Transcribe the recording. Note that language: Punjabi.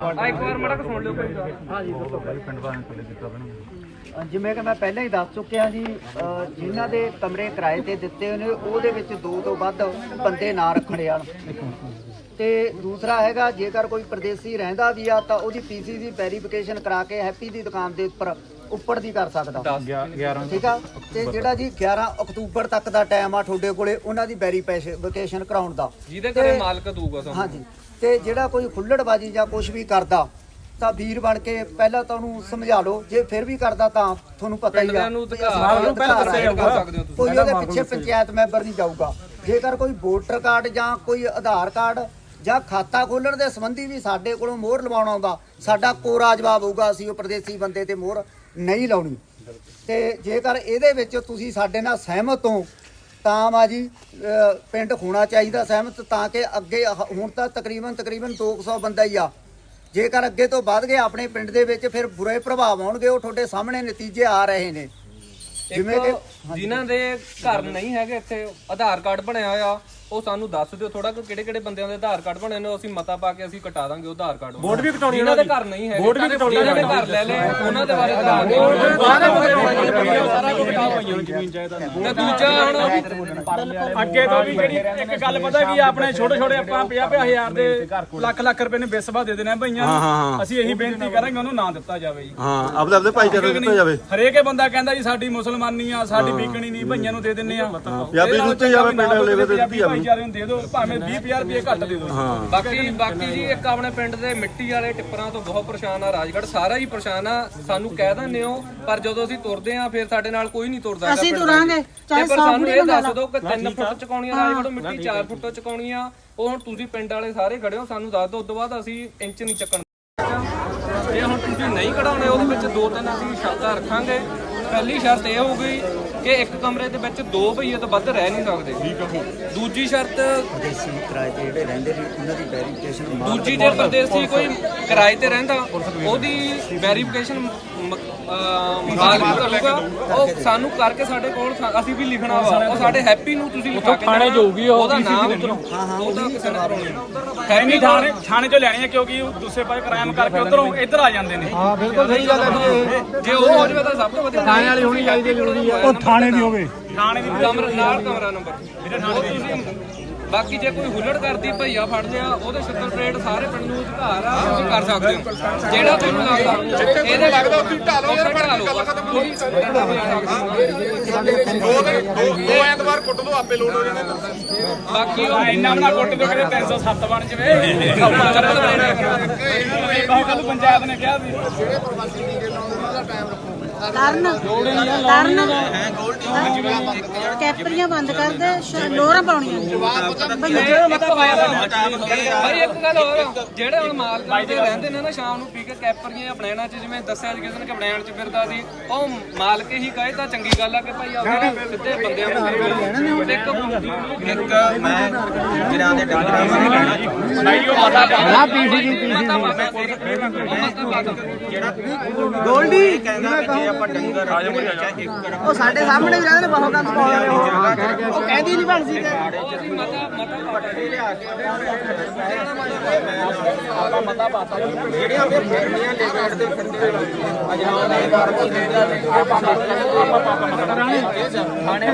ਆ ਇੱਕ ਵਾਰ ਮੜਾ ਸੁਣ ਲਿਓ ਭਾਈ ਪਿੰਡ ਵਾਲਿਆਂ ਕੋਲੇ ਦਿੱਤਾ ਬਣਾ ਜਿਵੇਂ ਕਿ ਮੈਂ ਪਹਿਲਾਂ ਹੀ ਦੱਸ ਚੁੱਕਿਆ ਜੀ ਜਿਨ੍ਹਾਂ ਦੇ ਕਮਰੇ ਕਿਰਾਏ ਤੇ ਦਿੱਤੇ ਨੇ ਉਹਦੇ ਵਿੱਚ ਦੋ ਤੋਂ ਵੱਧ ਬੰਦੇ ਨਾ ਰੱਖਣੇ ਜਾਣ ਤੇ ਦੂਸਰਾ ਹੈਗਾ ਜੇਕਰ ਕੋਈ ਪਰਦੇਸੀ ਰਹਿੰਦਾ ਵੀ ਆ ਤਾਂ ਉਹਦੀ ਪੀਸੀ ਦੀ ਵੈਰੀਫਿਕੇਸ਼ਨ ਕਰਾ ਕੇ ਹੈਪੀ ਦੀ ਦੁਕਾਨ ਦੇ ਉੱਪਰ ਉੱਪਰ ਦੀ ਕਰ ਸਕਦਾ। 11 ਠੀਕ ਆ? ਤੇ ਜਿਹੜਾ ਜੀ 11 ਅਕਤੂਬਰ ਤੱਕ ਦਾ ਟਾਈਮ ਆ ਤੁਹਾਡੇ ਕੋਲੇ ਉਹਨਾਂ ਦੀ ਵੈਰੀਫਿਕੇਸ਼ਨ ਕਰਾਉਣ ਦਾ। ਜਿਹਦੇ ਘਰੇ ਮਾਲਕ ਦੂਗਾ ਤੁਹਾਨੂੰ। ਹਾਂਜੀ। ਤੇ ਜਿਹੜਾ ਕੋਈ ਖੁੱਲੜਬਾਜੀ ਜਾਂ ਕੁਝ ਵੀ ਕਰਦਾ ਤਾਂ ਵੀਰ ਬਣ ਕੇ ਪਹਿਲਾਂ ਤਾਂ ਉਹਨੂੰ ਸਮਝਾ ਲਓ ਜੇ ਫਿਰ ਵੀ ਕਰਦਾ ਤਾਂ ਤੁਹਾਨੂੰ ਪਤਾ ਹੀ ਆ। ਕੋਈ ਉਹਦੇ ਪਿੱਛੇ ਪੰਚਾਇਤ ਮੈਂਬਰ ਨਹੀਂ ਜਾਊਗਾ। ਜੇਕਰ ਕੋਈ ਵੋਟਰ ਕਾਰਡ ਜਾਂ ਕੋਈ ਆਧਾਰ ਕਾਰਡ ਜਾਂ ਖਾਤਾ ਖੋਲਣ ਦੇ ਸੰਬੰਧੀ ਵੀ ਸਾਡੇ ਕੋਲੋਂ ਮੋਹਰ ਲਵਾਉਣਾ ਆਉਂਦਾ ਸਾਡਾ ਕੋਰਾ ਜਵਾਬ ਹੋਊਗਾ ਅਸੀਂ ਉਹ ਪ੍ਰਦੇਸੀ ਬੰਦੇ ਤੇ ਮੋਹਰ ਨਹੀਂ ਲਾਉਣੀ। ਤੇ ਜੇਕਰ ਇਹਦੇ ਵਿੱਚ ਤੁਸੀਂ ਸਾਡੇ ਨਾਲ ਸਹਿਮਤ ਹੋ ਤਾਂ ਮਾ ਜੀ ਪਿੰਡ ਹੋਣਾ ਚਾਹੀਦਾ ਸਹਿਮਤ ਤਾਂ ਕਿ ਅੱਗੇ ਹੁਣ ਤਾਂ ਤਕਰੀਬਨ ਤਕਰੀਬਨ 200 ਬੰਦਾ ਹੀ ਆ। ਜੇਕਰ ਅੱਗੇ ਤੋਂ ਵੱਧ ਗਏ ਆਪਣੇ ਪਿੰਡ ਦੇ ਵਿੱਚ ਫਿਰ ਬੁਰੇ ਪ੍ਰਭਾਵ ਆਉਣਗੇ ਉਹ ਤੁਹਾਡੇ ਸਾਹਮਣੇ ਨਤੀਜੇ ਆ ਰਹੇ ਨੇ। ਜਿਵੇਂ ਕਿ ਜਿਨ੍ਹਾਂ ਦੇ ਘਰ ਨਹੀਂ ਹੈਗੇ ਇੱਥੇ ਆਧਾਰ ਕਾਰਡ ਬਣਿਆ ਹੋਇਆ ਉਹ ਸਾਨੂੰ ਦੱਸ ਦਿਓ ਥੋੜਾ ਕਿ ਕਿਹੜੇ ਕਿਹੜੇ ਬੰਦਿਆਂ ਦੇ ਆਧਾਰ ਕਾਰਡ ਬਣੇ ਨੇ ਅਸੀਂ ਮਤਾ ਪਾ ਕੇ ਅਸੀਂ ਕਟਾ ਦਾਂਗੇ ਉਹ ਆਧਾਰ ਕਾਰਡ। ਵੋਟ ਵੀ ਕਟਾਉਣੀ ਜਿਨ੍ਹਾਂ ਦੇ ਘਰ ਨਹੀਂ ਹੈਗੇ ਵੋਟ ਵੀ ਕਟਾਉਣੀ ਜਿਨ੍ਹਾਂ ਦੇ ਘਰ ਲੈ ਲੈ ਉਹਨਾਂ ਦੇ ਬਾਰੇ ਦੱਸਾਂਗੇ ਤੇ ਦੂਜਾ ਹੁਣ ਅੱਗੇ ਤੋਂ ਵੀ ਜਿਹੜੀ ਇੱਕ ਗੱਲ ਪਤਾ ਕੀ ਆ, ਆਪਣੇ ਛੋਟੇ ਛੋਟੇ ਆਪਾਂ 50 ਹਜ਼ਾਰ ਦੇ ਲੱਖ ਲੱਖ ਰੁਪਏ ਨੇ ਬਿਸਵਾ ਦੇ ਦੇਣਾ ਭਈਆਂ ਨੂੰ। ਅਸੀਂ ਇਹੀ ਬੇਨਤੀ ਕਰਾਂਗੇ ਉਹਨੂੰ ਨਾ ਦਿੱਤਾ ਜਾਵੇ ਜੀ। ਹਾਂ ਆਪਦੇ ਆਪਦੇ ਭਾਈਚਾਰੇ ਦਿੱਤਾ ਜਾਵੇ। ਹਰੇਕੇ ਬੰਦਾ ਕਹਿੰਦਾ ਜੀ ਸਾਡੀ ਮੁਸਲਮਾਨੀ ਆ ਸਾਡੀ ਵਿਕਣੀ ਨਹੀਂ ਭਈਆਂ ਨੂੰ ਦੇ ਦਿੰਨੇ ਆ। ਪੰਜਾਬੀ ਨੂੰ ਦਿੱਤੇ ਜਾਵੇ ਪਿੰਡ ਲੈਵਲ ਤੇ ਦਿੱਤੀ ਜਾਵੇ। ਭਾਈਚਾਰੇ ਨੂੰ ਦੇ ਦਿਓ ਭਾਵੇਂ 20000 ਰੁਪਏ ਘੱਟ ਦੇ ਦਿਓ। ਬਾਕੀ ਬਾਕੀ ਜੀ ਇੱਕ ਆਪਣੇ ਪਿੰਡ ਦੇ ਮਿੱਟੀ ਵਾਲੇ ਟਿੱਪਰਾਂ ਤੋਂ ਬਹੁਤ ਪਰੇਸ਼ਾਨ ਆ ਰਾਜਗੜ੍ਹ ਸਾਰਾ ਹੀ ਪਰੇਸ਼ਾਨ ਆ। ਸਾਨੂੰ ਕਹਿ ਦਿੰਦੇ ਹੋ ਪਰ ਜਦੋਂ ਅਸੀਂ ਤੁਰਦੇ ਆ ਫਿਰ ਸਾਡੇ ਨਾਲ ਕੋਈ ਨਹੀਂ ਤੁਰਦਾ ਅਸੀਂ ਤੁਰਾਂਗੇ ਚਾਹੇ ਪਰ ਸਾਨੂੰ ਇਹ ਦੱਸ ਦਿਓ ਕਿ 3 ਫੁੱਟ ਚਕਾਉਣੀ ਆ ਰਾਜਗੜ੍ਹ ਮਿੱਟੀ 4 ਫੁੱਟ ਚਕਾਉਣੀ ਆ। ਉਹ ਹੁਣ ਤੁਸੀਂ ਪਿੰਡ ਵਾਲੇ ਸਾਰੇ ਖੜੇ ਹੋ ਸਾਨੂੰ ਦੱਸ ਦਿਓ ਉਸ ਤੋਂ ਬਾਅਦ ਅਸੀਂ ਇੰਚ ਨਹੀਂ ਚੱਕਣ ਜੇ ਹੁਣ ਤੁਸੀਂ ਨਹੀਂ ਕਢਾਉਣੇ ਉਹਦੇ ਵਿੱਚ ਦੋ ਤਿੰਨ ਅਸੀਂ ਸ਼ਰਤਾਂ ਰੱਖਾਂਗੇ। ਪਹਿਲੀ ਸ਼ਰਤ ਇਹ ਹੋਊਗੀ ਕਿ ਇੱਕ ਕਮਰੇ ਦੇ ਵਿੱਚ ਦੋ ਭਈਏ ਤੋਂ ਵੱਧ ਰਹਿ ਨਹੀਂ ਸਕਦੇ। ਠੀਕ ਹੈ ਦੂਜੀ ਸ਼ਰਤ ਪਰਦੇਸੀ ਕਿਰਾਏ ਤੇ ਜਿਹੜੇ ਰਹਿੰਦੇ ਨੇ ਉਹਨਾਂ ਦੀ ਵੈਰੀਫਿਕੇਸ਼ਨ ਦੂਜੀ ਜੇ ਪਰਦੇਸੀ ਕੋਈ ਕਿਰਾਏ ਤੇ ਰਹਿੰਦਾ ਉਹਦੀ ਵੈਰੀਫਿਕੇਸ਼ਨ ਮਾਲਕ ਕਰੂਗਾ ਉਹ ਸਾਨੂੰ ਕਰਕੇ ਸਾਡੇ ਕੋਲ ਅਸੀਂ ਵੀ ਲਿਖਣਾ ਵਾ। ਉਹ ਸਾਡੇ ਹੈਪੀ ਨੂੰ ਤੁਸੀਂ ਲਿਖਾ ਕੇ ਥਾਣੇ ਜਾਊਗੀ ਉਹਦਾ ਨਾਮ ਹਾਂ ਹਾਂ ਉਹਦਾ ਕਿਸੇ ਨੇ ਕਰਾਉਣੀ ਹੈ। ਨਹੀਂ ਥਾਣੇ ਥਾਣੇ ਚੋਂ ਲੈਣੀ ਆ ਕਿਉਂਕਿ ਉਹ ਦੂਸਰੇ ਪਾਸੇ ਕ੍ਰਾਈਮ ਕਰਕੇ ਉਧਰੋਂ ਇੱਧਰ ਆ ਜਾਂਦੇ ਨੇ। ਹਾਂ ਜੇ। ਉਹ ਹੋ ਜਾਵੇ ਤਾਂ ਸਭ ਤੋਂ ਵਧੀਆ ਥਾਣੇ ਵਾਲੀ ਹੋਣੀ ਚਾਹੀਦੀ ਜ਼ਰੂਰੀ ਹੈ। ਉਹ ਥਾਣੇ ਦੀ ਹੋਵੇ। ਥਾਣੇ ਦੀ ਕਮਰਾ ਨਾਲ ਕਮਰਾ ਨੰਬਰ। ਉਹ ਤੁਸੀਂ ਬਾਕੀ ਜੇ ਕੋਈ ਹੁੱਲੜ ਕਰਦੀ ਭਈਆ ਫੜ ਲਿਆ ਉਹਦੇ ਛੱਤਰ ਪਰੇਡ ਸਾਰੇ ਪਿੰਡ ਨੂੰ ਅਧਿਕਾਰ ਆ ਤੁਸੀਂ ਕਰ ਸਕਦੇ ਹੋ। ਜਿਹੜਾ ਤੁਹਾਨੂੰ ਲੱਗਦਾ ਇਹਦੇ ਲੱਗਦਾ ਉੱਥੇ ਢਾਲੋ ਯਾਰ ਫੜ ਗੱਲ ਖਤਮ ਹੋ ਦੋ ਐਤਵਾਰ ਕੁੱਟ ਦੋ ਆਪੇ ਲੋਡ ਹੋ ਜਾਣੇ ਬਾਕੀ ਉਹ ਇੰਨਾ ਬਣਾ ਕੁੱਟ ਦਿਓ ਕਿਤੇ 307 ਬਣ ਜਵੇ? ਇਹ ਪੰਚਾਇਤ ਨੇ ਕਿਹਾ ਸੀ ਕਰਨ ਕਰਨ ਕੈਪਰੀਆਂ ਬੰਦ ਕਰ ਦੇ ਲੋਰਾਂ ਪਾਉਣੀਆਂ। ਭਈਆ ਭਾਈ ਇੱਕ ਗੱਲ ਹੋਰ ਜਿਹੜੇ ਹੁਣ ਮਾਲ ਕਰਦੇ ਰਹਿੰਦੇ ਨੇ ਨਾ ਸ਼ਾਮ ਨੂੰ ਪੀ ਕੇ ਕੈਪਰੀਆਂ ਬਣਾਣਾ ਚ ਜਿਵੇਂ ਦੱਸਿਆ ਕਿਸੇ ਨੇ ਕਿ ਬਣਾਣ ਚ ਫਿਰਦਾ ਸੀ। ਉਹ ਮਾਲਕ ਹੀ ਕਹੇ ਤਾਂ ਚੰਗੀ ਗੱਲ ਆ ਕਿ ਭਾਈ ਆਪਣਾ ਸਿੱਧੇ ਬੰਦਿਆਂ ਨੂੰ ਇੱਕ ਇੱਕ ਮੈਂ ਜਿਹੜਾ ਦੇ ਡਾਕਟਰਾਂ ਨੂੰ ਲੈਣਾ ਜੀ ਭਾਈ ਉਹ ਮਤਾ ਨਾ ਪੀਸੀ ਜੀ ਪੀਸੀ ਗੋਲਡੀ? ਉਹ ਸਾਡੇ ਸਾਹਮਣੇ ਵੀ ਰਹਿੰਦੇ ਨੇ ਬਹੁਤ ਕੰਮ ਪਾਉਂਦੇ ਨੇ ਉਹ। ਉਹ ਕਹਿੰਦੀ ਨਹੀਂ ਬਣ ਸੀ ਤੇ। ਮਤਾ ਮਤਾ ਜਿਹੜੀਆਂ ਆਪਣੀਆਂ ਫਿਰਨੀਆਂ ਲਿਗੇਟ ਦੇ ਫਿਰਦੇ ਅਜਨਾਬ ਦੇ ਆਪਾਂ ਆਪਾਂ ਥਾਣੇ